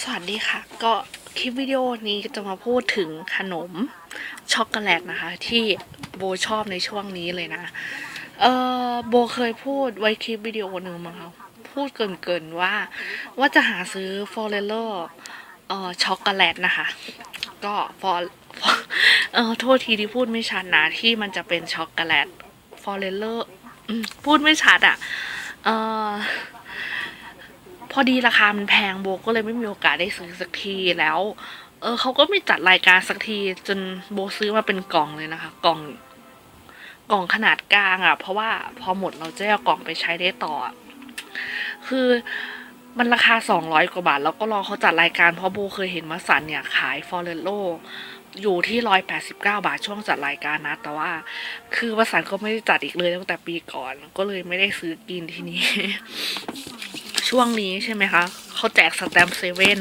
สวัสดีค่ะ ก็คลิปวิดีโอนี้จะมาพูดถึงขนมช็อกโกแลตนะคะ ที่โบชอบในช่วงนี้เลยนะ เออโบเคยพูดไว้คลิปวิดีโอหนึ่งมั้งคะพูดเกินๆว่า ว่าจะหาซื้อฟอร์เรลเลอร์เอ่อช็อกโกแลตนะคะ ก็ฟอร์เออโทษทีที่พูดไม่ชัดนะที่มันจะเป็นช็อกโกแลตฟอร์เรลเลอร์พูดไม่ชัดอะ่ะเออ พอดีราคามันแพงโบก็เลยไม่มีโอกาสได้ซื้อสักทีแล้ว เออเขาก็ไม่จัดรายการสักทีจนโบซื้อมาเป็นกล่องเลยนะคะ กล่อง กล่องขนาดกลางอะ่ะ เพราะว่าพอหมดเราจะเอากล่องไปใช้ได้ต่อ คือมันราคาสองร้อยกว่าบาท แล้วก็รอเขาจัดรายการเพราะโบเคยเห็นมาสันเนี่ยขายฟอร์เรโลอยู่ที่ร้อยแปดสิบเก้าบาทช่วงจัดรายการนะ แต่ว่า คือวสันก็ไม่ได้จัดอีกเลยตั้งแต่ปีก่อน ก็เลยไม่ได้ซื้อกินที่นี้ ช่วงนี้ใช่ไหมคะ เขาแจกสแตมป์เซเว่น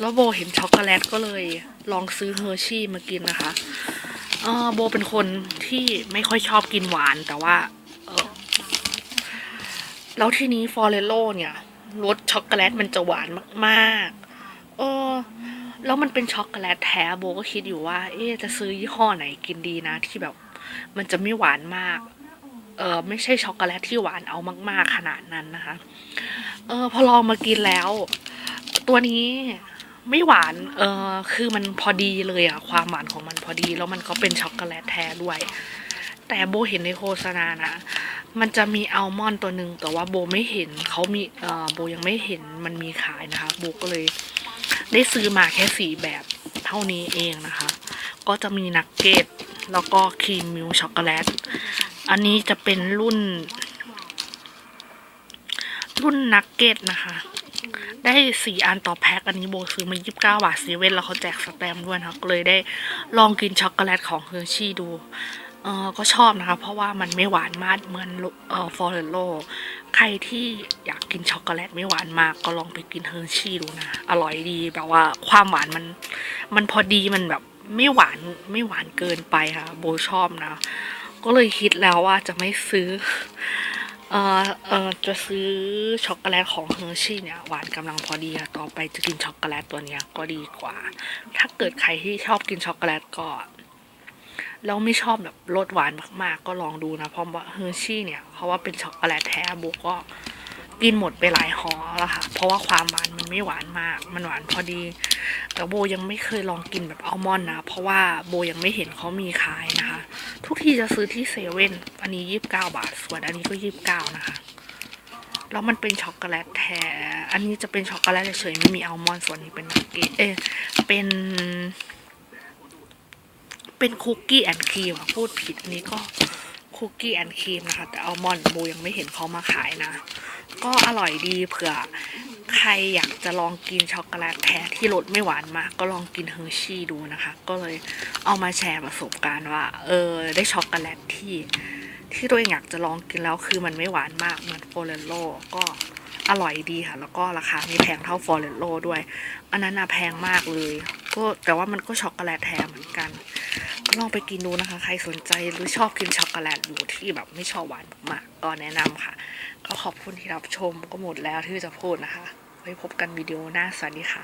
แล้วโบเห็นช็อกโกแลตก็เลยลองซื้อเฮอร์ชี่มากินนะคะเออโบเป็นคนที่ไม่ค่อยชอบกินหวานแต่ว่าเออแล้วทีนี้ฟอร์เรโลเนี่ยรสช็อกโกแลตมันจะหวานมากๆเออแล้วมันเป็นช็อกโกแลตแท้โบก็คิดอยู่ว่า เอ๊จะซื้อยี่ห้อไหนกินดีนะที่แบบ มันจะไม่หวานมาก เออไม่ใช่ช็อกโกแลตที่หวานเอามากๆขนาดนั้นนะคะ เออพอลองมากินแล้ว ตัวนี้ไม่หวาน เออคือมันพอดีเลยอะความหวานของมันพอดี แล้วมันก็เป็นช็อกโกแลตแท้ด้วย แต่โบเห็นในโฆษณานะ มันจะมีอัลมอนด์ตัวหนึ่งแต่ว่าโบไม่เห็นเขามี เออโบยังไม่เห็นมันมีขายนะคะ โบก็เลย ได้ซื้อมาแค่สี่แบบเท่านี้เองนะคะ ก็จะมีนักเก็ตแล้วก็ครีมมิลช็อกโกแลต อันนี้จะเป็นรุ่น รุ่นนักเก็ตนะคะ ได้สี่อันต่อแพ็คอันนี้โบซื้อมายี่สิบเก้าบาทเซเว่นแล้วเขาแจกสแตมป์ด้วยนะคะเลยได้ลองกินช็อกโกแลตของเฮอร์ชี่ดูเออก็ชอบนะคะ เพราะว่ามันไม่หวานมากเหมือนเอ่อฟอร์เรโลใครที่อยากกินช็อกโกแลตไม่หวานมากก็ลองไปกินเฮอร์ชี่ดูนะ อร่อยดีแบบว่าความหวานมัน มันพอดีมันแบบไม่หวานไม่หวานเกินไปค่ะ โบชอบนะ ก็เลยคิดแล้วว่าจะไม่ซื้อ เออเออจะซื้อช็อกโกแลตของเฮอร์ชี่เนี่ยหวานกำลังพอดีอะต่อไปจะกินช็อกโกแลตตัวเนี้ยก็ดีกว่า ถ้าเกิดใครที่ชอบกินช็อกโกแลตก็แล้วไม่ชอบแบบรสหวานมากๆ ก็ลองดูนะเพราะว่าเฮอร์ชี่เนี่ยเพราะว่าเป็นช็อกโกแลตแท้โบก็กิ กินหมดไปหลายห่อแล้วค่ะ เพราะว่าความหวานมันไม่หวานมาก มันหวานพอดี แต่โบยังไม่เคยลองกินแบบอัลมอนด์นะ เพราะว่าโบยังไม่เห็นเขามีขายนะคะ ทุกทีจะซื้อที่เซเว่น อันนี้ยี่สิบเก้าบาท ส่วนอันนี้ก็ยี่สิบเก้านะคะ แล้วมันเป็นช็อกโกแลตแท้ อันนี้จะเป็นช็อกโกแลตเฉยไม่มีอัลมอนด์ส่วนนี้เป็นนักเกเอเป็น เป็นคุกกี้แอนด์ครีมพูดผิดอันนี้ก็ คุกกี้แอนด์ครีมนะคะ แต่อัลมอนด์โบยังไม่เห็นเขามาขายนะ ก็อร่อยดีเผื่อใครอยากจะลองกินช็อกโกแลตแท้ที่รสไม่หวานมาก ก็ลองกินเฮอร์ชี่ดูนะคะ ก็เลยเอามาแชร์ประสบการณ์ว่า เออ ได้ช็อกโกแลตที่ที่ตัวเองอยากจะลองกินแล้วคือมันไม่หวานมากเหมือนโฟเรโลก็อร่อยดีค่ะ แล้วก็ราคาไม่แพงเท่าฟอเรโลด้วย อันนั้นน่ะแพงมากเลย ก็แต่ว่ามันก็ช็อกโกแลตแท้เหมือนกัน ลองไปกินดูนะคะ ใครสนใจหรือชอบกินช็อกโกแลตอยู่ที่แบบไม่ชอบหวานมากก็แนะนำค่ะ ก็ขอบคุณที่รับชมก็หมดแล้วที่จะพูดนะคะ ไว้พบกันวิดีโอหน้าสวัสดีค่ะ